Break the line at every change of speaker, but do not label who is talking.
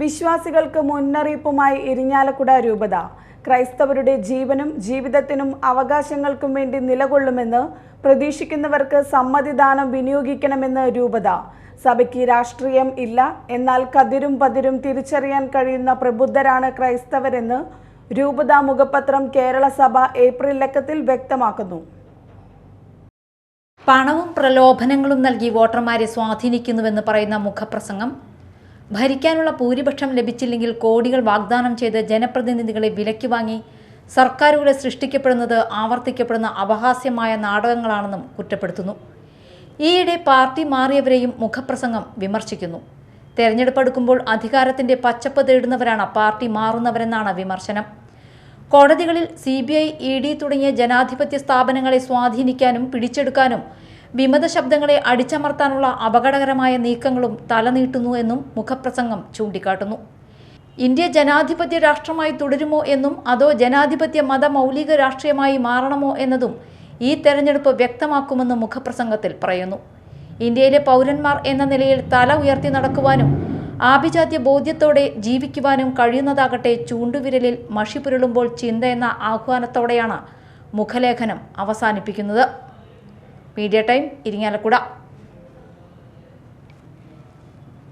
വിശ്വാസികൾക്ക് മുന്നറിയിപ്പുമായി ഇരിഞ്ഞാലക്കുട രൂപത. ക്രൈസ്തവരുടെ ജീവനും ജീവിതത്തിനും അവകാശങ്ങൾക്കും വേണ്ടി നിലകൊള്ളുമെന്ന് പ്രതീക്ഷിക്കുന്നവർക്ക് സമ്മതിദാനം വിനിയോഗിക്കണമെന്ന് രൂപത. സഭയ്ക്ക് രാഷ്ട്രീയം ഇല്ല എന്നാൽ കതിരും പതിരും തിരിച്ചറിയാൻ കഴിയുന്ന പ്രബുദ്ധരാണ് ക്രൈസ്തവരെന്ന് രൂപത മുഖപത്രം കേരള സഭ ഏപ്രിൽ ലക്കത്തിൽ വ്യക്തമാക്കുന്നു.
പണവും പ്രലോഭനങ്ങളും നൽകി വോട്ടർമാരെ സ്വാധീനിക്കുന്നുവെന്ന് പറയുന്ന മുഖപ്രസംഗം ഭരിക്കാനുള്ള ഭൂരിപക്ഷം ലഭിച്ചില്ലെങ്കിൽ കോടികൾ വാഗ്ദാനം ചെയ്ത് ജനപ്രതിനിധികളെ വിലയ്ക്ക് വാങ്ങി സർക്കാരുകളെ സൃഷ്ടിക്കപ്പെടുന്നത് ആവർത്തിക്കപ്പെടുന്ന അപഹാസ്യമായ നാടകങ്ങളാണെന്നും കുറ്റപ്പെടുത്തുന്നു. ഈയിടെ പാർട്ടി മാറിയവരെയും മുഖപ്രസംഗം വിമർശിക്കുന്നു. തെരഞ്ഞെടുപ്പ് അടുക്കുമ്പോൾ അധികാരത്തിന്റെ പച്ചപ്പ് തേടുന്നവരാണ് പാർട്ടി മാറുന്നവരെന്നാണ് വിമർശനം. കോടതികളിൽ C B I E D തുടങ്ങിയ ജനാധിപത്യ സ്ഥാപനങ്ങളെ സ്വാധീനിക്കാനും പിടിച്ചെടുക്കാനും വിമത ശബ്ദങ്ങളെ അടിച്ചമർത്താനുള്ള അപകടകരമായ നീക്കങ്ങളും തലനീട്ടുന്നു എന്നും മുഖപ്രസംഗം ചൂണ്ടിക്കാട്ടുന്നു. ഇന്ത്യ ജനാധിപത്യ രാഷ്ട്രമായി തുടരുമോ എന്നും അതോ ജനാധിപത്യ മത മൗലിക രാഷ്ട്രീയമായി മാറണമോ എന്നതും ഈ തെരഞ്ഞെടുപ്പ് വ്യക്തമാക്കുമെന്ന് മുഖപ്രസംഗത്തിൽ പറയുന്നു. ഇന്ത്യയിലെ പൗരന്മാർ എന്ന നിലയിൽ തല ഉയർത്തി നടക്കുവാനും ആഭിജാത്യ ബോധ്യത്തോടെ ജീവിക്കുവാനും കഴിയുന്നതാകട്ടെ ചൂണ്ടുവിരലിൽ മഷി പുരളുമ്പോൾ ചിന്ത എന്ന ആഹ്വാനത്തോടെയാണ് മുഖലേഖനം അവസാനിപ്പിക്കുന്നത്. Media time Irinjalakuda